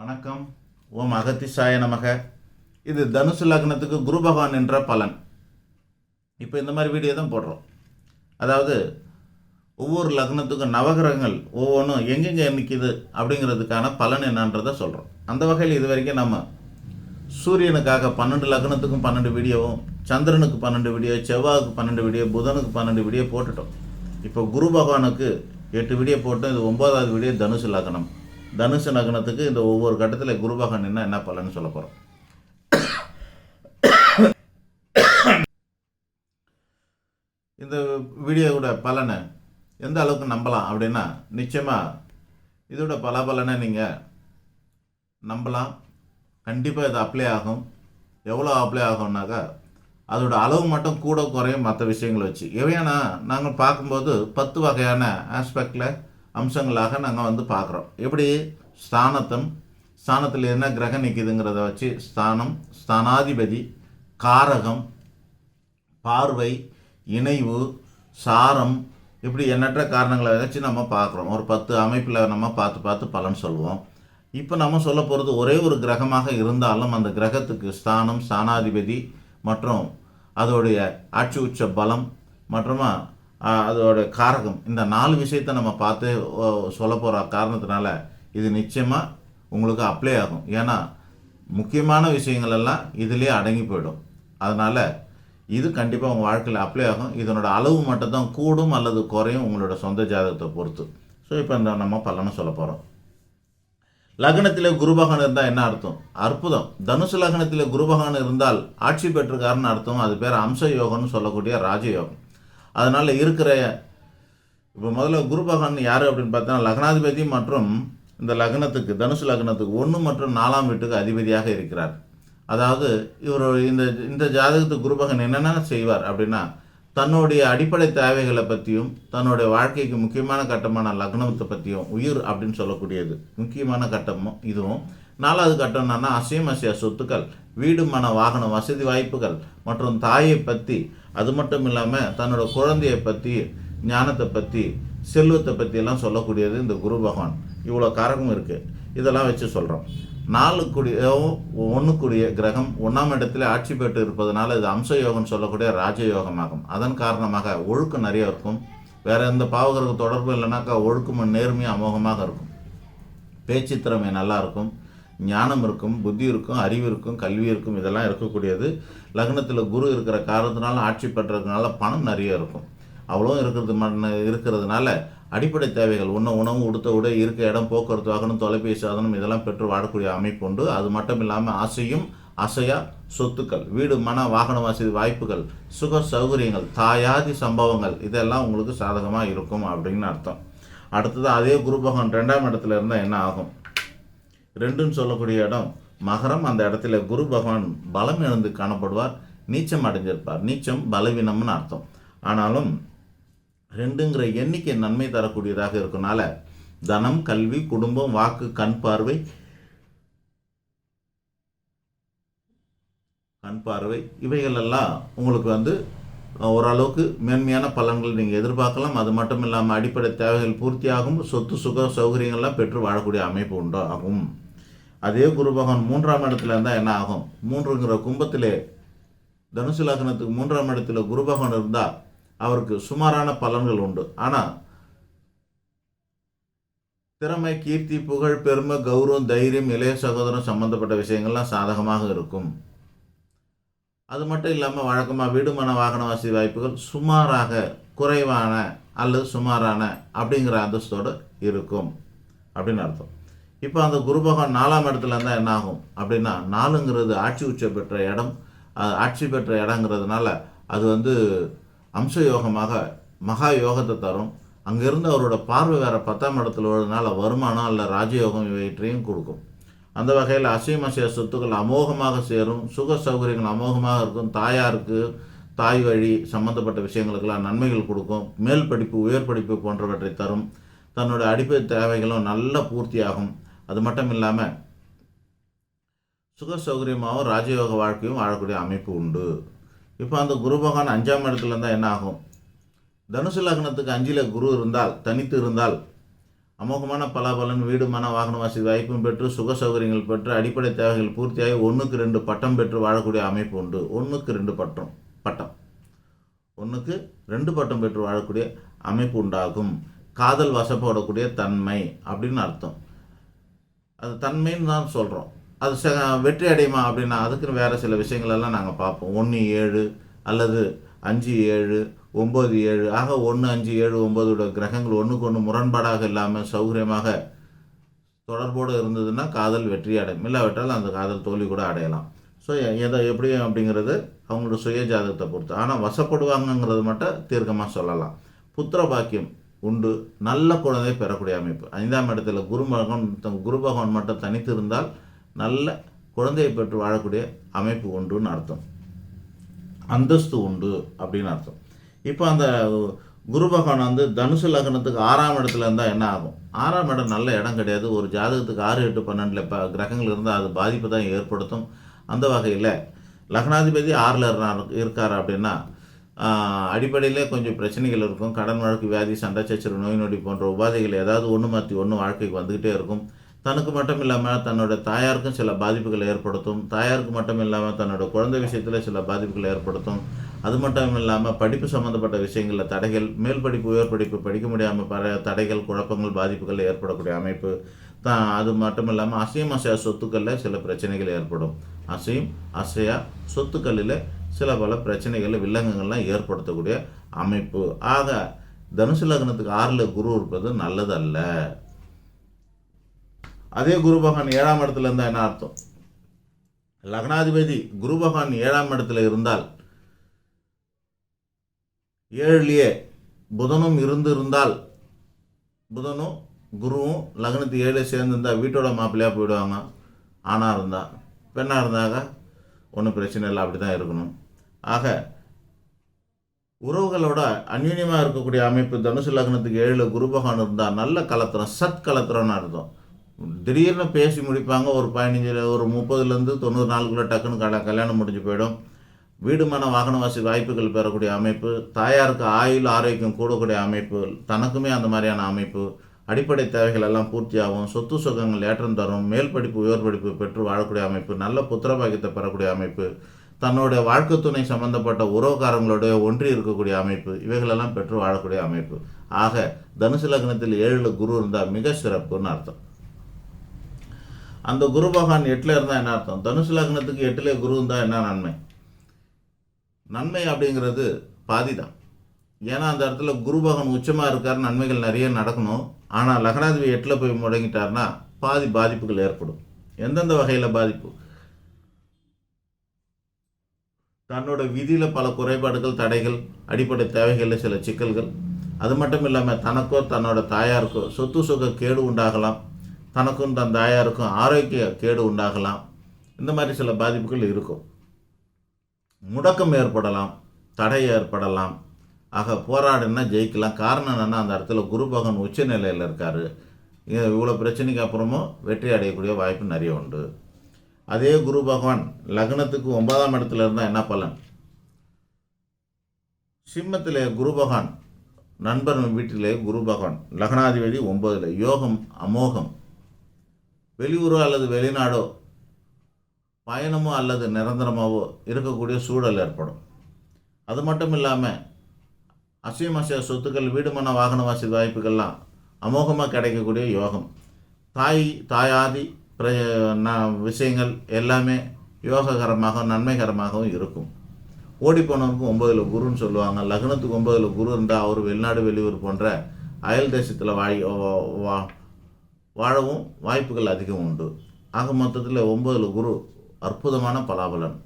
வணக்கம். ஓம் அகத்திசாய நமக. இது தனுசு லக்னத்துக்கு குரு பகவான் என்ற பலன். இப்போ இந்த மாதிரி வீடியோ தான் போடுறோம். அதாவது ஒவ்வொரு லக்னத்துக்கும் நவகிரகங்கள் ஒவ்வொன்றும் எங்கெங்கே நிற்கிது அப்படிங்கிறதுக்கான பலன் என்னன்றதை சொல்கிறோம் அந்த வகையில் இது வரைக்கும் நம்ம சூரியனுக்காக பன்னெண்டு லக்னத்துக்கும் பன்னெண்டு வீடியோவும் சந்திரனுக்கு பன்னெண்டு வீடியோ செவ்வாய்க்கு பன்னெண்டு வீடியோ புதனுக்கு பன்னெண்டு வீடியோ போட்டுட்டோம். இப்போ குரு பகவானுக்கு எட்டு வீடியோ போட்டோம். இது ஒம்பதாவது வீடியோ தனுசு லக்னம். தனுசு நகனத்துக்கு இந்த ஒவ்வொரு கட்டத்தில் குருபகன் என்ன என்ன பலன்னு சொல்ல போகிறோம் இந்த வீடியோவோட பலனை எந்த அளவுக்கு நம்பலாம் அப்படின்னா நிச்சயமாக இதோட பல பலனை நீங்கள் நம்பலாம். கண்டிப்பாக இது அப்ளை ஆகும். எவ்வளோ அப்ளை ஆகும்னாக்கா அதோட அளவு மட்டும் கூட குறையும் மற்ற விஷயங்களை வச்சு. எவையானா நாங்கள் பார்க்கும்போது பத்து வகையான ஆஸ்பெக்டில் அம்சங்களாக நாங்கள் வந்து பார்க்குறோம் எப்படி? ஸ்தானத்தம் ஸ்தானத்தில் என்ன கிரகம் நிற்கிதுங்கிறத வச்சு ஸ்தானம் ஸ்தானாதிபதி காரகம் பார்வை இணைவு சாரம் இப்படி எண்ணற்ற காரணங்களை வச்சு நம்ம பார்க்குறோம் ஒரு பத்து அமைப்பில் நம்ம பார்த்து பார்த்து பலன் சொல்லுவோம் இப்போ நம்ம சொல்ல போகிறது ஒரே ஒரு கிரகமாக இருந்தாலும் அந்த கிரகத்துக்கு ஸ்தானம் ஸ்தானாதிபதி மற்றும் அதோடைய ஆட்சி உச்ச பலம் மற்றும் அதோட காரகம். இந்த நாலு விஷயத்த நம்ம பார்த்து சொல்ல போகிற காரணத்தினால இது நிச்சயமாக உங்களுக்கு அப்ளை ஆகும். ஏன்னா முக்கியமான விஷயங்கள் எல்லாம் இதிலே அடங்கி போயிடும். அதனால் இது கண்டிப்பாக உங்கள் வாழ்க்கையில் அப்ளை ஆகும். இதனோட அளவு மட்டும் தான் கூடும் அல்லது குறையும் உங்களோட சொந்த ஜாதகத்தை பொறுத்து. ஸோ இப்போ இந்த நம்ம பலனை சொல்ல போகிறோம் லக்னத்தில் குருபகன் இருந்தால் என்ன அர்த்தம்? அற்புதம். தனுசு லக்னத்தில் குருபகன் இருந்தால் ஆட்சி பெற்றிருக்காருன்னு அர்த்தம். அது பேர் அம்ச யோகம்னு சொல்லக்கூடிய ராஜயோகம். அதனால் இருக்கிற இப்போ முதல்ல குரு பகவான் யார் அப்படின்னு பார்த்தா லக்னாதிபதி மற்றும் இந்த லக்னத்துக்கு தனுசு லக்னத்துக்கு ஒன்று மற்றும் நாலாம் வீட்டுக்கு அதிபதியாக இருக்கிறார். அதாவது இவர் இந்த இந்த ஜாதகத்துக்கு குரு பகவான் என்னென்ன செய்வார் அப்படின்னா தன்னுடைய அடிப்படை தேவைகளை பற்றியும் தன்னுடைய வாழ்க்கைக்கு முக்கியமான கட்டமான லக்னத்தை பற்றியும் உயிர் அப்படின்னு சொல்லக்கூடியது. முக்கியமான கட்டமும் இதுவும் நாலாவது கட்டம் என்னன்னா அசையம் சொத்துக்கள் வீடு மன வாகன வசதி வாய்ப்புகள் மற்றும் தாயை பற்றி அது மட்டும் இல்லாமல் தன்னோட குழந்தையை பற்றி ஞானத்தை பற்றி செல்வத்தை பற்றியெல்லாம் சொல்லக்கூடியது இந்த குரு பகவான். இவ்வளோ காரகம் இருக்குது இதெல்லாம் வச்சு சொல்கிறோம் நாலு கூடிய கிரகம் ஒன்றாம் இடத்துல ஆட்சி பெற்று இருப்பதனால இது அம்ச யோகம் சொல்லக்கூடிய ராஜயோகமாகும். அதன் காரணமாக ஒழுக்கம் நிறைய இருக்கும். வேற எந்த பாவகருக்கு தொடர்பு இல்லைனாக்கா ஒழுக்கமும் நேர்மையும் அமோகமாக இருக்கும். பேச்சு திறமை நல்லா இருக்கும். ஞானம் இருக்கும் புத்தி இருக்கும் அறிவு இருக்கும் கல்வி இருக்கும் இதெல்லாம் இருக்கக்கூடியது. லக்னத்தில் குரு இருக்கிற காரணத்தினால ஆட்சி பெற்றதுனால பணம் நிறைய இருக்கும். அவ்வளோ இருக்கிறது மண்ண இருக்கிறதுனால அடிப்படை தேவைகள் உண்ண உணவு உடுத்த உடை இருக்க இடம் போக்குவரத்து வாகனம் தொலைபேசி சாதனம் இதெல்லாம் பெற்று வாழக்கூடிய அமைப்பு உண்டு. அது மட்டும் இல்லாமல் அசையும் அசையா சொத்துக்கள் வீடு மன வாகன வசதி வாய்ப்புகள் சுக சௌகரியங்கள் தாயாதி சம்பவங்கள் இதெல்லாம் உங்களுக்கு சாதகமாக இருக்கும் அப்படின்னு அர்த்தம். அடுத்தது அதே குரு பகவான் ரெண்டாம் இடத்துல இருந்தால் என்ன ஆகும்? ரெண்டுன்னு சொல்லக்கூடிய இடம் மகரம். அந்த இடத்துல குரு பகவான் பலம் இழந்து காணப்படுவார் நீச்சம் அடைஞ்சிருப்பார். நீச்சம் பலவீனம்னு அர்த்தம். ஆனாலும் ரெண்டுங்கிற எண்ணிக்கை நன்மை தரக்கூடியதாக இருக்கனால தனம் கல்வி குடும்பம் வாக்கு கண் பார்வை கண் பார்வை இவைகள் எல்லாம் உங்களுக்கு வந்து ஓரளவுக்கு மேன்மையான பலன்கள் நீங்கள் எதிர்பார்க்கலாம். அது மட்டும் இல்லாமல் அடிப்படை தேவைகள் பூர்த்தியாகும். சொத்து சுக சௌகரியங்கள்லாம் பெற்று வாழக்கூடிய அமைப்பு உண்டாகும். அதே குரு பகவான் மூன்றாம் இடத்துல இருந்தால் என்ன ஆகும்? மூன்றுங்கிற கும்பத்திலே தனுசு லக்னத்துக்கு மூன்றாம் இடத்துல குரு பகவான் இருந்தால் அவருக்கு சுமாரான பலன்கள் உண்டு. ஆனால் திறமை கீர்த்தி புகழ் பெருமை கௌரவம் தைரியம் இளைய சகோதரம் சம்பந்தப்பட்ட விஷயங்கள்லாம் சாதகமாக இருக்கும். அது மட்டும் இல்லாமல் வழக்கமாக வீடு மன வாகன வசதி வாய்ப்புகள் சுமாராக குறைவான அல்லது சுமாரான அப்படிங்கிற அந்தஸ்தோடு இருக்கும். அப்படின்னு அர்த்தம். இப்போ அந்த குருபகவான் நாலாம் இடத்துல இருந்தால் என்ன ஆகும் அப்படின்னா நாலுங்கிறது ஆட்சி உச்ச பெற்ற இடம். ஆட்சி பெற்ற இடங்கிறதுனால அது வந்து அம்ச யோகமாக மகா யோகத்தை தரும். அங்கேருந்து அவரோட பார்வை வேறு பத்தாம் இடத்துல உள்ளதுனால வருமானம் அல்ல ராஜயோகம் இவற்றையும் கொடுக்கும். அந்த வகையில் அசையம் அசைய சொத்துக்கள் அமோகமாக சேரும். சுக சௌகரியங்கள் அமோகமாக இருக்கும். தாயாருக்கு தாய் வழி சம்பந்தப்பட்ட விஷயங்களுக்கெல்லாம் நன்மைகள் கொடுக்கும். மேல் படிப்பு உயர் படிப்பு போன்றவற்றை தரும். தன்னோட அடிப்படை தேவைகளும் நல்ல பூர்த்தியாகும். அது மட்டும் இல்லாமல் சுக சௌகரியமாகவும் ராஜயோக வாழ்க்கையும் வாழக்கூடிய அமைப்பு உண்டு. இப்போ அந்த குரு பகவான் அஞ்சாம் இடத்துல இருந்தால் என்ன ஆகும்? தனுசு லக்னத்துக்கு அஞ்சில் குரு இருந்தால் தனித்து இருந்தால் அமோகமான பலாபலன் வீடு மன வாகன வசதி வாய்ப்பும் பெற்று சுக சௌகரியங்கள் பெற்று அடிப்படை தேவைகள் பூர்த்தியாகி ஒன்றுக்கு ரெண்டு பட்டம் பெற்று வாழக்கூடிய அமைப்பு உண்டு. ஒன்றுக்கு ரெண்டு பட்டம் பட்டம். ஒன்றுக்கு ரெண்டு பட்டம் பெற்று வாழக்கூடிய அமைப்பு உண்டாகும். காதல் வசப்படக்கூடிய தன்மை அப்படின்னு அர்த்தம். அது தன்மைன்னு தான் சொல்கிறோம் அது ச வெற்றி அடையுமா அப்படின்னா அதுக்குன்னு வேறு சில விஷயங்களெல்லாம் நாங்கள் பார்ப்போம். ஒன்று ஏழு அல்லது அஞ்சு ஏழு ஒம்பது ஏழு. ஆக ஒன்று அஞ்சு ஏழு ஒம்பதோட கிரகங்கள் ஒன்றுக்கு ஒன்று முரண்பாடாக இல்லாமல் சௌகரியமாக தொடர்போடு இருந்ததுன்னா காதல் வெற்றி அடையும். இல்லாவிட்டால் அந்த காதல் தோல்வி கூட அடையலாம். ஸோ எதை எப்படி அப்படிங்கிறது அவங்களோட சுய ஜாதகத்தை பொறுத்து. ஆனால் வசப்படுவாங்கங்கிறது மட்டும் தீர்க்கமாக சொல்லலாம். புத்திர பாக்கியம். உண்டு. நல்ல குழந்தை பெறக்கூடிய அமைப்பு. ஐந்தாம் இடத்துல குருமகன் த- குரு பகவான் மட்டும் தனித்து இருந்தால் நல்ல குழந்தையை பெற்று வாழக்கூடிய அமைப்பு உண்டுன்னு அர்த்தம். அந்தஸ்து உண்டு அப்படின்னு அர்த்தம். இப்போ அந்த குரு பகவான் வந்து தனுசு லக்னத்துக்கு ஆறாம் இடத்துல இருந்தால் என்ன ஆகும்? ஆறாம் இடம் நல்ல இடம் கிடையாது. ஒரு ஜாதகத்துக்கு ஆறு எட்டு பன்னெண்டில் இப்போ கிரகங்கள் இருந்தால் அது பாதிப்பு தான் ஏற்படுத்தும். அந்த வகையில் லக்னாதிபதி ஆறில் இருக்கார் அப்படின்னா அடிப்படையிலே கொஞ்சம் பிரச்சனைகள் இருக்கும். கடன் வழக்கு வியாதி சண்டை சச்சரவு நோய் நொடி போன்ற உபாதைகள் ஏதாவது ஒன்று மாற்றி ஒன்று வாழ்க்கைக்கு வந்துக்கிட்டே இருக்கும். தனக்கு மட்டும் இல்லாமல் தன்னோட தாயாருக்கும் சில பாதிப்புகள் ஏற்படுத்தும். தாயாருக்கு மட்டும் இல்லாமல் தன்னோட குழந்தை விஷயத்தில் சில பாதிப்புகள் ஏற்படுத்தும். அது மட்டும் இல்லாமல் படிப்பு சம்மந்தப்பட்ட விஷயங்களில் தடைகள் மேல் படிப்பு உயர் படிப்பு படிக்க முடியாமல் பல தடைகள் குழப்பங்கள் பாதிப்புகள் ஏற்படக்கூடிய அமைப்பு. தான் அது மட்டும் இல்லாமல் அசையும் அசையா சொத்துக்களில் சில பிரச்சனைகள் ஏற்படும். அசையும் அசையா சொத்துக்களில் சில பல பிரச்சனைகள் வில்லங்கங்கள்லாம் ஏற்படுத்தக்கூடிய அமைப்பு. ஆக தனுசு லக்னத்துக்கு ஆறில் குரு இருப்பது நல்லது அல்ல அதே குரு பகவான் ஏழாம் இடத்துல இருந்தால் என்ன அர்த்தம்? லக்னாதிபதி குரு பகவான் ஏழாம் இடத்துல இருந்தால் ஏழுலேயே புதனும் இருந்து இருந்தால் புதனும் குருவும் லக்னத்து ஏழு சேர்ந்துருந்தால் வீட்டோட மாப்பிள்ளையாக போயிடுவாங்க. ஆணாக இருந்தால் பெண்ணாக இருந்தாக்க ஒன்றும் பிரச்சனை இல்லை அப்படி தான் இருக்கணும். ஆக உறவுகளோட அந்யூன்யமாக இருக்கக்கூடிய அமைப்பு தனுசு லக்னத்துக்கு ஏழில் குருபகவான் இருந்தால் நல்ல கலத்திரம் சத் கலத்திரம்னு அர்த்தம். திடீர்னு பேசி முடிப்பாங்க ஒரு பதினஞ்சு ஒரு முப்பதுலேருந்து தொண்ணூறு நாளுக்குள்ளே டக்குன்னு கல கல்யாணம் முடிஞ்சு போயிடும். வீடு மன வாகன வாசி வாய்ப்புகள் பெறக்கூடிய அமைப்பு தாயாருக்கு ஆயுள் ஆரோக்கியம் கூடக்கூடிய அமைப்பு தனக்குமே அந்த மாதிரியான அமைப்பு அடிப்படை தேவைகள் எல்லாம் பூர்த்தியாகும் சொத்து சுகங்கள் ஏற்றம் தரும் மேல் படிப்பு உயர் படிப்பு பெற்று வாழக்கூடிய அமைப்பு நல்ல புத்திரபாகியத்தை பெறக்கூடிய அமைப்பு தன்னோட வாழ்க்கை துணை சம்பந்தப்பட்ட உறவுகாரங்களுடைய ஒன்றி இருக்கக்கூடிய அமைப்பு இவைகளெல்லாம் பெற்று வாழக்கூடிய அமைப்பு. ஆக தனுசு லக்னத்தில் ஏழில் குரு இருந்தால் மிக சிறப்புன்னு அர்த்தம். அந்த குரு பகவான் எட்டில் இருந்தால் என்ன அர்த்தம்? தனுசு லக்னத்துக்கு எட்டிலே குரு இருந்தால் என்ன நன்மை? நன்மை அப்படிங்கிறது பாதி தான் ஏன்னா அந்த இடத்துல குரு பகவான் உச்சமாக இருக்கார் நன்மைகள் நிறைய நடக்கணும். ஆனால் லக்னாதிபதி எட்டில் போய் முடங்கிட்டார்னா பாதி பாதிப்புகள் ஏற்படும். எந்தெந்த வகையில் பாதிப்பு? தன்னோட விதியில் பல குறைபாடுகள் தடைகள் அடிப்படை தேவைகளில் சில சிக்கல்கள். அது மட்டும் இல்லாமல் தனக்கோ தன்னோட தாயாருக்கோ சொத்து சுக கேடு உண்டாகலாம். தனக்கும் தன் தாயாருக்கும் ஆரோக்கிய கேடு உண்டாகலாம். இந்த மாதிரி சில பாதிப்புகள் இருக்கும். முடக்கம் ஏற்படலாம் தடை ஏற்படலாம். ஆக போராடுனா ஜெயிக்கலாம். காரணம் என்னென்னா அந்த இடத்துல குரு பகவான் உச்ச நிலையில் இருக்கார் இவ்வளோ பிரச்சனைக்கு அப்புறமும் வெற்றி அடையக்கூடிய வாய்ப்பு நிறைய உண்டு. அதே குரு பகவான் லக்னத்துக்கு ஒன்பதாம் இடத்துல இருந்தால் என்ன பலன்? சிம்மத்தில் குரு பகவான் நண்பர் வீட்டிலே குரு பகவான் லக்னாதிபதி ஒன்பதில் யோகம் அமோகம். வெளியூரோ அல்லது வெளிநாடோ பயணமோ அல்லது நிரந்தரமாகவோ இருக்கக்கூடிய சூழல் ஏற்படும். அது மட்டும் இல்லாமல் அசையும் அசைய சொத்துக்கள் வீடு மன வாகன வசதி வாய்ப்புகள்லாம் அமோகமாக கிடைக்கக்கூடிய யோகம். தாய் தாயாதி விஷயங்கள் எல்லாமே யோககரமாக நன்மைகரமாகவும் இருக்கும். ஓடி போனவனுக்கு ஒன்பதில் குருன்னு சொல்லுவாங்க. லக்னத்துக்கு ஒன்பதில் குரு இருந்தால் அவர் வெளிநாடு வெளியூர் போன்ற அயல் தேசத்தில் வாழ வா- வாழவும் வாய்ப்புகள் அதிகம் உண்டு. ஆக மொத்தத்தில் ஒன்பதில் குரு அற்புதமான பலாபலன்.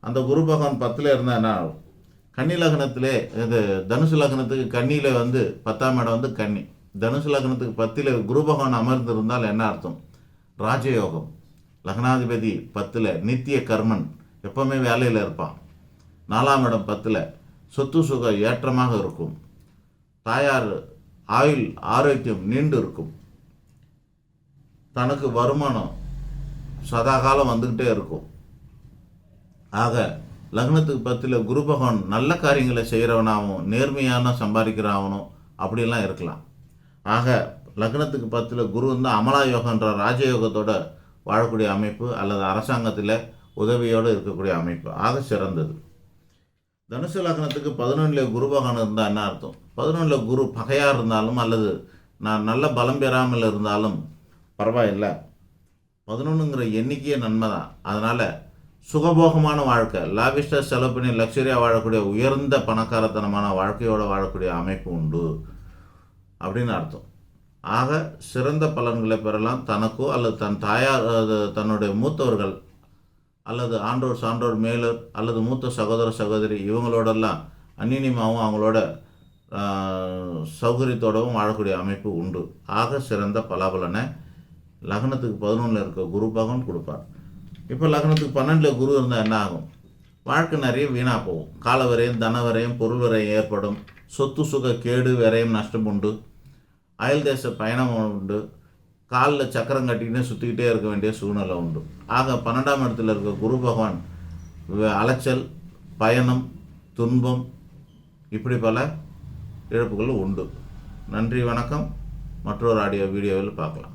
அந்த குரு பகவான் பத்தில் இருந்தால் என்ன ஆகும்? கன்னி லக்னத்திலே இது தனுசு லக்னத்துக்கு கன்னியில் வந்து பத்தாம் இடம் வந்து கன்னி. தனுசு லக்னத்துக்கு பத்தில் குரு பகவான் அமர்ந்திருந்தால் என்ன அர்த்தம்? ராஜயோகம். லக்னாதிபதி பத்தில் நித்திய கர்மன். எப்பவுமே வேலையில் இருப்பான். நாலாம் இடம் பத்தில் சொத்து சுக ஏற்றமாக இருக்கும். தாயார் ஆயுள் ஆரோக்கியம் நீண்டு இருக்கும். தனக்கு வருமானம் சதா காலம் வந்துக்கிட்டே இருக்கும். ஆக லக்னத்துக்கு பத்தில் குரு பகவான் நல்ல காரியங்களை செய்கிறவனாகவும் நேர்மையான சம்பாதிக்கிறவனும் அப்படிலாம் இருக்கலாம். ஆக லக்னத்துக்கு பத்தில் குரு வந்து அமலா யோகன்ற ராஜயோகத்தோட வாழக்கூடிய அமைப்பு அல்லது அரசாங்கத்தில் உதவியோடு இருக்கக்கூடிய அமைப்பு. ஆக சிறந்தது. தனுசு லக்னத்துக்கு பதினொன்றில் குரு பகவான் இருந்தால் என்ன அர்த்தம்? பதினொன்றில் குரு பகையாக இருந்தாலும் அல்லது நான் நல்ல பலம் பெறாமல் இருந்தாலும் பரவாயில்லை. பதினொன்றுங்கிற எண்ணிக்கையே நன்மை தான். அதனால் சுகபோகமான வாழ்க்கை லாவிஸ்டாக செலவு பண்ணி லக்ஸரியாக வாழக்கூடிய உயர்ந்த பணக்காரத்தனமான வாழ்க்கையோடு வாழக்கூடிய அமைப்பு உண்டு அப்படின்னு அர்த்தம். ஆக சிறந்த பலன்களை பெறலாம். தனக்கோ அல்லது தன் தாயார் தன்னுடைய மூத்தவர்கள் அல்லது ஆண்டோர் சான்றோர் மேலோர் அல்லது மூத்த சகோதர சகோதரி இவங்களோடெல்லாம் அந்நியமாகவும் அவங்களோட சௌகரியத்தோடவும் வாழக்கூடிய அமைப்பு உண்டு. ஆக சிறந்த பலாபலனை லக்னத்துக்கு பதினொன்றில் இருக்க குரு பகவான் கொடுப்பார். இப்போ லக்னத்துக்கு பன்னெண்டில் குரு இருந்தால் என்ன ஆகும்? வாழ்க்கை நிறைய வீணாக போகும். கால வரையும் தன வரையும் பொருள் வரையும் ஏற்படும். சொத்து சுக கேடு விரையும் நஷ்டம் உண்டு. அயல் தேச பயணம் உண்டு. காலில் சக்கரம் கட்டிக்கிட்டே சுற்றிக்கிட்டே இருக்க வேண்டிய சூழ்நிலை உண்டு. ஆக பன்னெண்டாம் இடத்துல இருக்க குரு பகவான் அலைச்சல் பயணம் துன்பம் இப்படி பல இழப்புகள் உண்டு. நன்றி வணக்கம். மற்றொரு ஆடியோ வீடியோவில் பார்க்கலாம்.